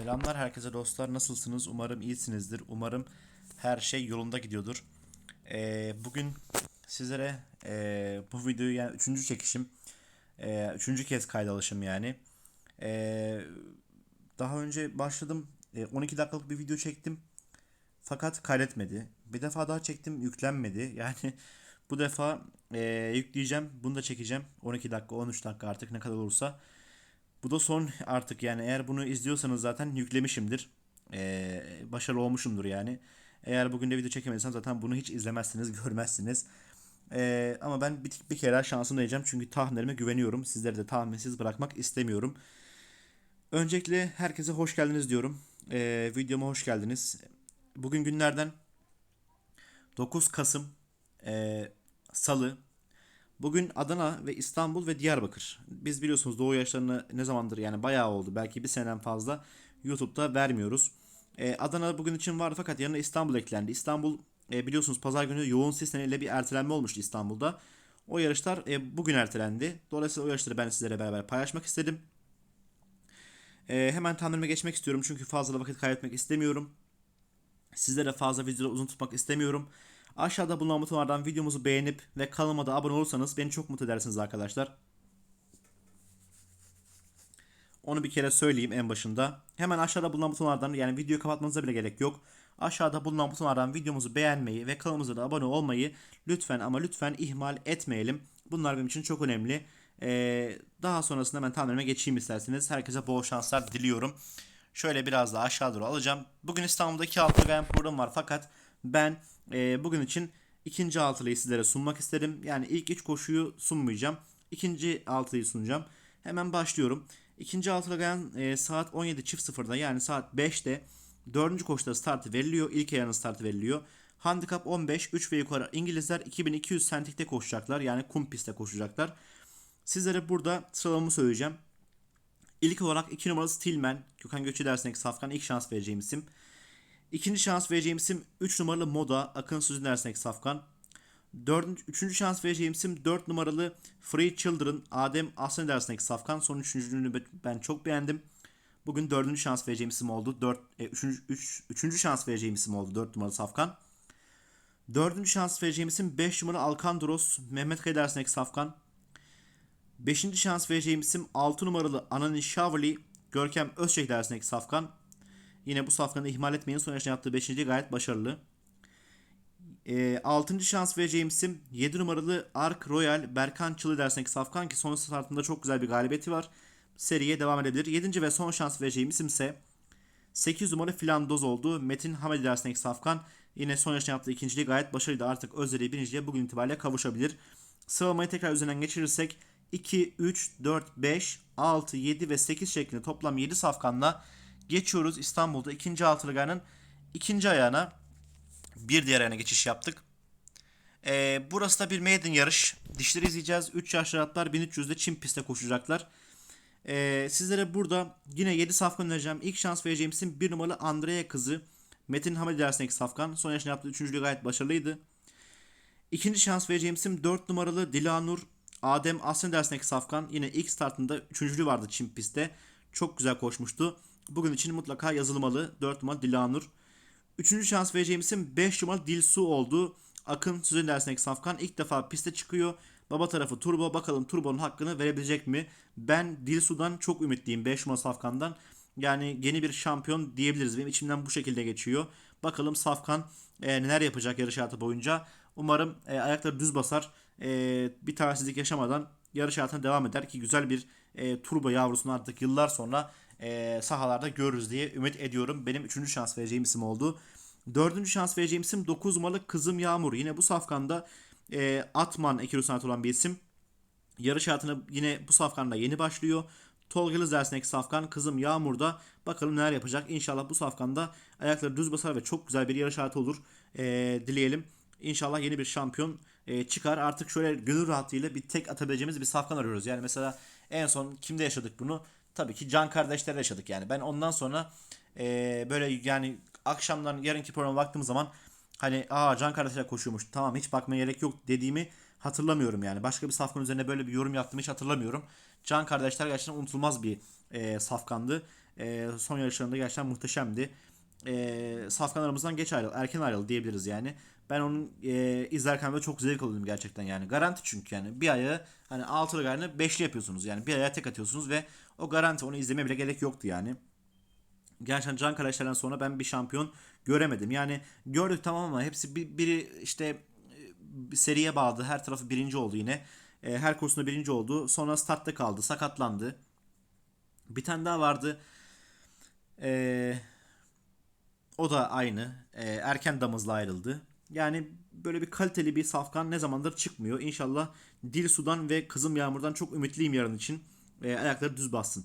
Selamlar herkese dostlar nasılsınız? Umarım iyisinizdir. Umarım her şey yolunda gidiyordur. Ee, bugün sizlere ee, bu videoyu yani üçüncü çekişim, ee, üçüncü kez kayda alışım yani. Ee, daha önce başladım, ee, 12 dakikalık bir video çektim fakat kaydetmedi. Bir defa daha çektim yüklenmedi. Yani bu defa ee, yükleyeceğim, bunu da çekeceğim. 12 dakika, 13 dakika artık ne kadar olursa. Bu da son artık yani eğer bunu izliyorsanız zaten yüklemişimdir. Ee, başarılı olmuşumdur yani. Eğer bugün de video çekemediysem zaten bunu hiç izlemezsiniz, görmezsiniz. Ee, ama ben bir, bir kere daha şansını deneyeceğim çünkü tahminlerime güveniyorum. Sizleri de tahminsiz bırakmak istemiyorum. Öncelikle herkese hoş geldiniz diyorum. Ee, videoma hoş geldiniz. Bugün günlerden 9 Kasım ee, Salı. Bugün Adana ve İstanbul ve Diyarbakır. Biz biliyorsunuz doğu yaşlarını ne zamandır yani bayağı oldu. Belki bir seneden fazla YouTube'da vermiyoruz. Ee, Adana bugün için vardı fakat yanına İstanbul eklendi. İstanbul e, biliyorsunuz pazar günü yoğun sis nedeniyle bir ertelenme olmuştu İstanbul'da. O yarışlar e, bugün ertelendi. Dolayısıyla o yarışları ben sizlere beraber paylaşmak istedim. E, hemen tahminime geçmek istiyorum çünkü fazla vakit kaybetmek istemiyorum. Sizlere fazla videoları uzun tutmak istemiyorum. Aşağıda bulunan butonlardan videomuzu beğenip ve kanalıma da abone olursanız beni çok mutlu edersiniz arkadaşlar. Onu bir kere söyleyeyim en başında. Hemen aşağıda bulunan butonlardan yani videoyu kapatmanıza bile gerek yok. Aşağıda bulunan butonlardan videomuzu beğenmeyi ve kanalımıza da abone olmayı lütfen ama lütfen ihmal etmeyelim. Bunlar benim için çok önemli. Ee, daha sonrasında hemen tahminime geçeyim isterseniz. Herkese bol şanslar diliyorum. Şöyle biraz daha aşağı doğru alacağım. Bugün İstanbul'da iki altılı gayen program var fakat ben e, bugün için ikinci altılıyı sizlere sunmak isterim. Yani ilk üç koşuyu sunmayacağım. İkinci altılıyı sunacağım. Hemen başlıyorum. İkinci altılı gayen e, saat 17.00'da yani saat 5'te dördüncü koşuda startı veriliyor. İlk ayağının startı veriliyor. Handikap 15, 3 ve yukarı İngilizler 2200 sentikte koşacaklar. Yani kum pistte koşacaklar. Sizlere burada sıralamamı söyleyeceğim. İlk olarak 2 numarası Tillman. Gökhan Göçü dersindeki Safkan ilk şans vereceğim isim. İkinci şans vereceğim isim 3 numaralı Moda. Akın Sözün dersindeki Safkan. Dördüncü, üçüncü şans vereceğim isim 4 numaralı Free Children. Adem Aslan dersindeki Safkan. Son üçüncülüğünü ben çok beğendim. Bugün dördüncü şans vereceğim isim oldu. Dört, e, üçüncü, üç, üçüncü şans vereceğim isim oldu 4 numaralı Safkan. Dördüncü şans vereceğim isim 5 numaralı Alkandros. Mehmet Kaya dersindeki Safkan. Beşinci şans vereceğim isim 6 numaralı Anani Şavli. Görkem Özçek dersindeki Safkan. Yine bu safkanı ihmal etmeyin. Son yaşta yaptığı 5. gayet başarılı. E, 6. şans vereceğim isim 7 numaralı Ark Royal Berkan Çılı dersindeki Safkan ki son startında çok güzel bir galibiyeti var. Seriye devam edebilir. 7. ve son şans vereceğim isim ise 8 numaralı Filandoz oldu. Metin Hamedi dersindeki Safkan yine son yaşta yaptığı ikinciliği gayet başarıydı. Artık Özleri birinciliğe bugün itibariyle kavuşabilir. Sıralamayı tekrar üzerinden geçirirsek 2, 3, 4, 5, 6, 7 ve 8 şeklinde toplam 7 safkanla geçiyoruz İstanbul'da ikinci altılıganın ikinci ayağına bir diğer ayağına geçiş yaptık. Ee, burası da bir maiden yarış. Dişleri izleyeceğiz. 3 yaşlı atlar 1300'de Çin pistte koşacaklar. Ee, sizlere burada yine 7 safkan önereceğim. İlk şans vereceğim isim 1 numaralı Andrea kızı. Metin Hamadi dersindeki safkan. Son yaşında yaptığı 3. gayet başarılıydı. İkinci şans vereceğim isim 4 numaralı Dilanur Adem Aslan dersindeki safkan. Yine ilk startında 3. vardı Çin pistte. Çok güzel koşmuştu. Bugün için mutlaka yazılmalı. 4 numara Dilanur. Üçüncü şans vereceğim isim 5 numara Dilsu oldu. Akın Süzen dersindeki Safkan ilk defa piste çıkıyor. Baba tarafı Turbo. Bakalım Turbo'nun hakkını verebilecek mi? Ben Dilsu'dan çok ümitliyim 5 numara Safkan'dan. Yani yeni bir şampiyon diyebiliriz. Benim içimden bu şekilde geçiyor. Bakalım Safkan e, neler yapacak yarış hayatı boyunca. Umarım e, ayakları düz basar. E, bir tanesizlik yaşamadan yarış hayatına devam eder ki güzel bir e, turbo yavrusunu artık yıllar sonra e, sahalarda görürüz diye ümit ediyorum. Benim 3. şans vereceğim isim oldu. 4. şans vereceğim isim 9 numaralı Kızım Yağmur. Yine bu safkanda e, Atman ekürüsünat olan bir isim. Yarış hayatına yine bu safkanda yeni başlıyor. Tolga Yıldız dersindeki safkan Kızım Yağmur'da bakalım neler yapacak. İnşallah bu safkanda ayakları düz basar ve çok güzel bir yarış hayatı olur. E, dileyelim. İnşallah yeni bir şampiyon e, çıkar. Artık şöyle gönül rahatlığıyla bir tek atabileceğimiz bir safkan arıyoruz. Yani mesela en son kimde yaşadık bunu? Tabii ki Can kardeşler yaşadık yani. Ben ondan sonra e, böyle yani akşamdan yarınki programa baktığım zaman hani aa Can kardeşler koşuyormuş tamam hiç bakmaya gerek yok dediğimi hatırlamıyorum yani. Başka bir safkan üzerine böyle bir yorum yaptığımı hiç hatırlamıyorum. Can kardeşler gerçekten unutulmaz bir e, safkandı. E, son yarışlarında gerçekten muhteşemdi. E, safkanlarımızdan geç ayrıldı. Erken ayrıldı diyebiliriz yani. Ben onun e, izlerken de çok zevk alıyordum gerçekten yani. Garanti çünkü yani. Bir ayağı hani altılı gayrını beşli yapıyorsunuz yani. Bir ayağa tek atıyorsunuz ve o garanti onu izlemeye bile gerek yoktu yani. Gerçekten Can Karaşlar'dan sonra ben bir şampiyon göremedim. Yani gördük tamam ama hepsi bir, biri işte e, seriye bağladı. Her tarafı birinci oldu yine. E, her kursunda birinci oldu. Sonra startta kaldı. Sakatlandı. Bir tane daha vardı. E, o da aynı. E, erken damızla ayrıldı. Yani böyle bir kaliteli bir safkan ne zamandır çıkmıyor. İnşallah Dil Sudan ve Kızım Yağmur'dan çok ümitliyim yarın için. E, ayakları düz bassın.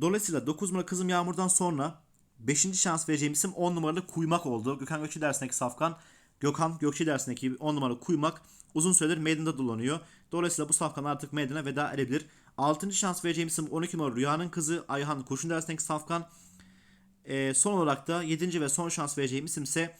Dolayısıyla 9 numara Kızım Yağmur'dan sonra 5. şans vereceğim isim 10 numaralı Kuymak oldu. Gökhan Gökçe dersindeki safkan. Gökhan Gökçe dersindeki 10 numaralı Kuymak uzun süredir meydanda dolanıyor. Dolayısıyla bu safkan artık meydana veda edebilir. 6. şans vereceğim isim 12 numaralı Rüyanın kızı Ayhan Kurşun dersindeki safkan. E, son olarak da 7. ve son şans vereceğim isim ise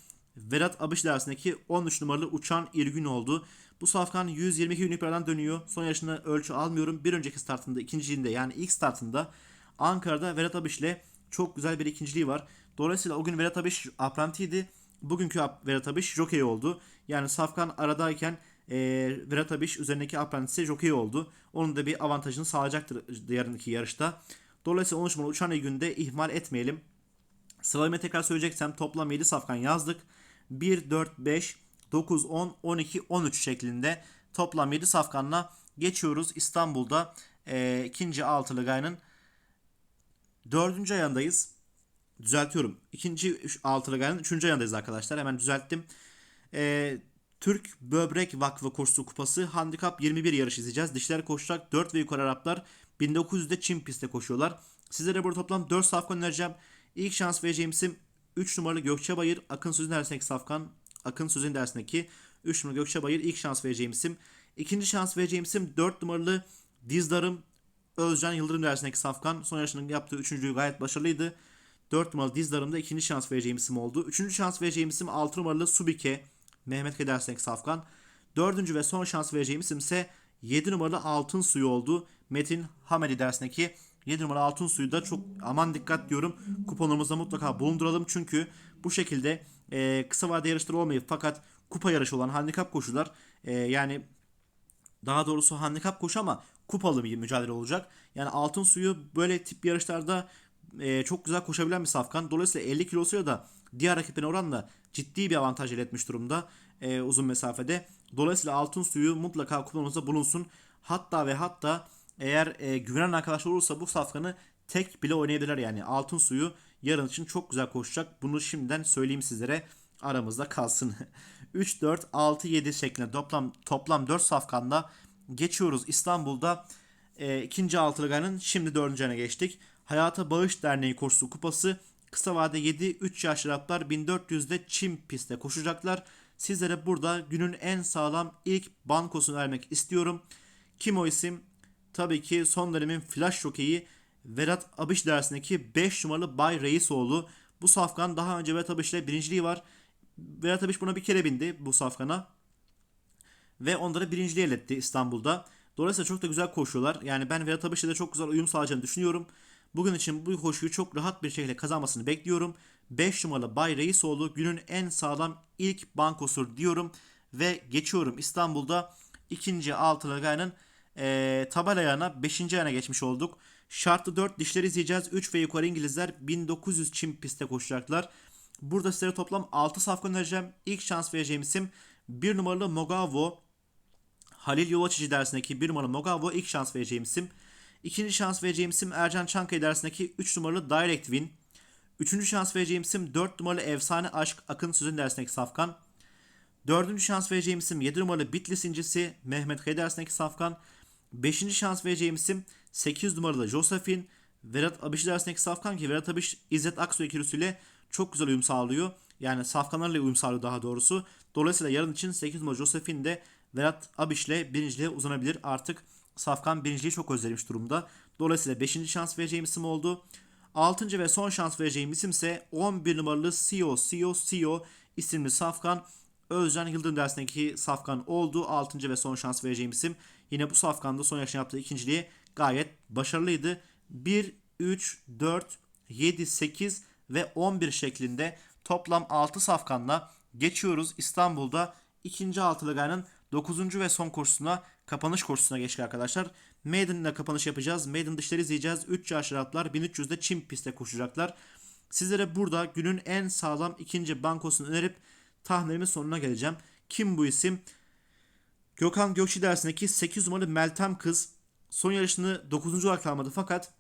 Vedat Abış dersindeki 13 numaralı Uçan İrgün oldu. Bu safkan 122 günlük bir aradan dönüyor. Son yaşında ölçü almıyorum. Bir önceki startında, ikinciliğinde yani ilk startında Ankara'da Vedat Abış ile çok güzel bir ikinciliği var. Dolayısıyla o gün Vedat Abış aprantiydi. Bugünkü Vedat Abış jockey oldu. Yani Safkan aradayken e, Vedat Abış üzerindeki aprantisi jockey oldu. Onun da bir avantajını sağlayacaktır yarınki yarışta. Dolayısıyla 13 numaralı uçan günde ihmal etmeyelim. Sıralamayı tekrar söyleyeceksem toplam 7 safkan yazdık. 1, 4, 5, 9, 10, 12, 13 şeklinde toplam 7 safkanla geçiyoruz. İstanbul'da e, ikinci altılı gayrının dördüncü ayındayız. Düzeltiyorum. İkinci altılı gayrının üçüncü ayındayız arkadaşlar. Hemen düzelttim. E, Türk Böbrek Vakfı Kursu Kupası Handikap 21 yarış izleyeceğiz. Dişler koşacak 4 ve yukarı Araplar 1900'de Çin pistte koşuyorlar. Sizlere burada toplam 4 safkan önereceğim. İlk şans vereceğim isim 3 numaralı Gökçe Bayır. Akın Sözün dersindeki safkan. Akın Sözün dersindeki 3 numaralı Gökçe Bayır. ilk şans vereceğim isim. İkinci şans vereceğim isim 4 numaralı Dizdarım. Özcan Yıldırım dersindeki safkan. Son yarışının yaptığı üçüncülüğü gayet başarılıydı. 4 numaralı Dizdarım'da ikinci şans vereceğim isim oldu. Üçüncü şans vereceğim isim 6 numaralı Subike. Mehmet K dersindeki safkan. Dördüncü ve son şans vereceğim isim ise 7 numaralı Altın Suyu oldu. Metin Hamedi dersindeki 7 numaralı Altın Suyu da çok aman dikkat diyorum. Kuponumuzda mutlaka bulunduralım. Çünkü bu şekilde e, kısa vade yarışları olmayıp fakat kupa yarışı olan handikap koşular e, yani daha doğrusu handikap koşu ama kupalı bir mücadele olacak. Yani altın suyu böyle tip yarışlarda e, çok güzel koşabilen bir safkan. Dolayısıyla 50 kilosuyla da diğer rakiplerine oranla ciddi bir avantaj elde etmiş durumda e, uzun mesafede. Dolayısıyla altın suyu mutlaka kupamızda bulunsun. Hatta ve hatta eğer e, güvenen arkadaşlar olursa bu safkanı tek bile oynayabilirler yani. Altın suyu yarın için çok güzel koşacak. Bunu şimdiden söyleyeyim sizlere aramızda kalsın. 3, 4, 6, 7 şeklinde toplam toplam 4 safkanla geçiyoruz. İstanbul'da e, ikinci altılı gayrının şimdi dördüncü ayına geçtik. Hayata Bağış Derneği Koşusu Kupası kısa vade 7 3 yaş Araplar 1400'de Çim pistte koşacaklar. Sizlere burada günün en sağlam ilk bankosunu vermek istiyorum. Kim o isim? Tabii ki son dönemin flash jokeyi Vedat Abış dersindeki 5 numaralı Bay Reisoğlu. Bu safkan daha önce Vedat Abış ile birinciliği var. Vedat Abış buna bir kere bindi bu safkana. Ve onları birinciliğe iletti İstanbul'da. Dolayısıyla çok da güzel koşuyorlar. Yani ben Vedat Abış'la da çok güzel uyum sağlayacağını düşünüyorum. Bugün için bu koşuyu çok rahat bir şekilde kazanmasını bekliyorum. 5 numaralı Bay Reisoğlu günün en sağlam ilk bankosur diyorum. Ve geçiyorum İstanbul'da ikinci altılı gayrının e, tabela ayağına 5. ayağına geçmiş olduk. Şartlı 4 dişleri izleyeceğiz. 3 ve yukarı İngilizler 1900 çim pistte koşacaklar. Burada sizlere toplam 6 safka önereceğim. İlk şans vereceğim isim 1 numaralı Mogavo. Halil Yolaçıcı dersindeki 1 numaralı Mogavo ilk şans vereceğim isim. İkinci şans vereceğim isim Ercan Çankaya dersindeki 3 numaralı Direct Win. Üçüncü şans vereceğim isim 4 numaralı Efsane Aşk Akın Sözün dersindeki Safkan. Dördüncü şans vereceğim isim 7 numaralı Bitlis incisi Mehmet Kaya dersindeki Safkan. Beşinci şans vereceğim isim 8 numaralı Josephine. Vedat Abiş dersindeki Safkan ki Vedat Abiş İzzet Aksu ikilisiyle çok güzel uyum sağlıyor. Yani safkanlarla uyum sağlıyor daha doğrusu. Dolayısıyla yarın için 8 numaralı Josephine de Vedat Abiş'le birinciliğe uzanabilir. Artık Safkan birinciliği çok özlemiş durumda. Dolayısıyla 5. şans vereceğim isim oldu. 6. ve son şans vereceğim isim ise 11 numaralı CEO CEO CEO isimli Safkan. Özcan Yıldırım dersindeki Safkan oldu. 6. ve son şans vereceğim isim. Yine bu Safkan'da son yaşına yaptığı ikinciliği gayet başarılıydı. 1, 3, 4, 7, 8 ve 11 şeklinde toplam 6 safkanla geçiyoruz. İstanbul'da 2. altılı gayanın 9. ve son kursuna kapanış kursuna geçtik arkadaşlar. Maiden ile kapanış yapacağız. Maiden dışları izleyeceğiz. 3 yaş atlar 1300'de çim pistte koşacaklar. Sizlere burada günün en sağlam ikinci bankosunu önerip tahminimin sonuna geleceğim. Kim bu isim? Gökhan Gökçe dersindeki 8 numaralı Meltem kız son yarışını 9. olarak almadı fakat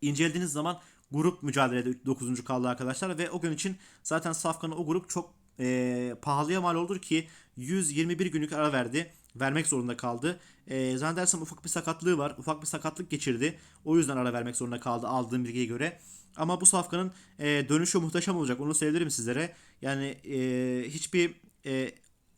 incelediğiniz zaman grup mücadelede 9. kaldı arkadaşlar ve o gün için zaten Safkan'a o grup çok e, pahalıya mal oldu ki 121 günlük ara verdi. Vermek zorunda kaldı. E, zannedersem ufak bir sakatlığı var. Ufak bir sakatlık geçirdi. O yüzden ara vermek zorunda kaldı aldığım bilgiye göre. Ama bu safkanın e, dönüşü muhteşem olacak. Onu söylerim sizlere. Yani e, hiçbir e,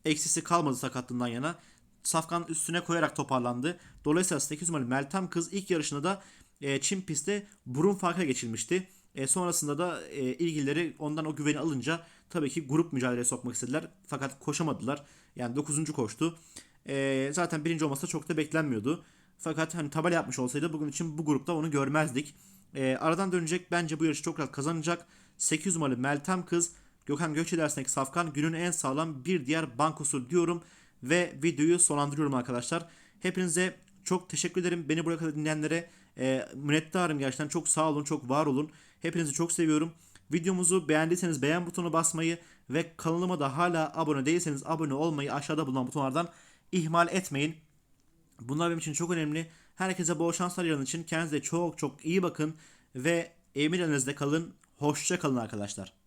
eksisi kalmadı sakatlığından yana. Safkan üstüne koyarak toparlandı. Dolayısıyla 8 numaralı Meltem kız ilk yarışında da e, Çin pistte burun farkına geçilmişti. E, sonrasında da e, ilgilileri ondan o güveni alınca tabii ki grup mücadeleye sokmak istediler. Fakat koşamadılar. Yani 9. koştu. E, zaten birinci olması da çok da beklenmiyordu. Fakat hani tabela yapmış olsaydı bugün için bu grupta onu görmezdik. E, aradan dönecek bence bu yarışı çok rahat kazanacak. 8 numaralı Meltem kız Gökhan Gökçe dersindeki Safkan günün en sağlam bir diğer bankosu diyorum ve videoyu sonlandırıyorum arkadaşlar. Hepinize çok teşekkür ederim. Beni buraya kadar dinleyenlere e, minnettarım gerçekten. Çok sağ olun, çok var olun. Hepinizi çok seviyorum. Videomuzu beğendiyseniz beğen butonuna basmayı ve kanalıma da hala abone değilseniz abone olmayı aşağıda bulunan butonlardan ihmal etmeyin. Bunlar benim için çok önemli. Herkese bol şanslar yarın için. Kendinize çok çok iyi bakın ve emin elinizde kalın. Hoşça kalın arkadaşlar.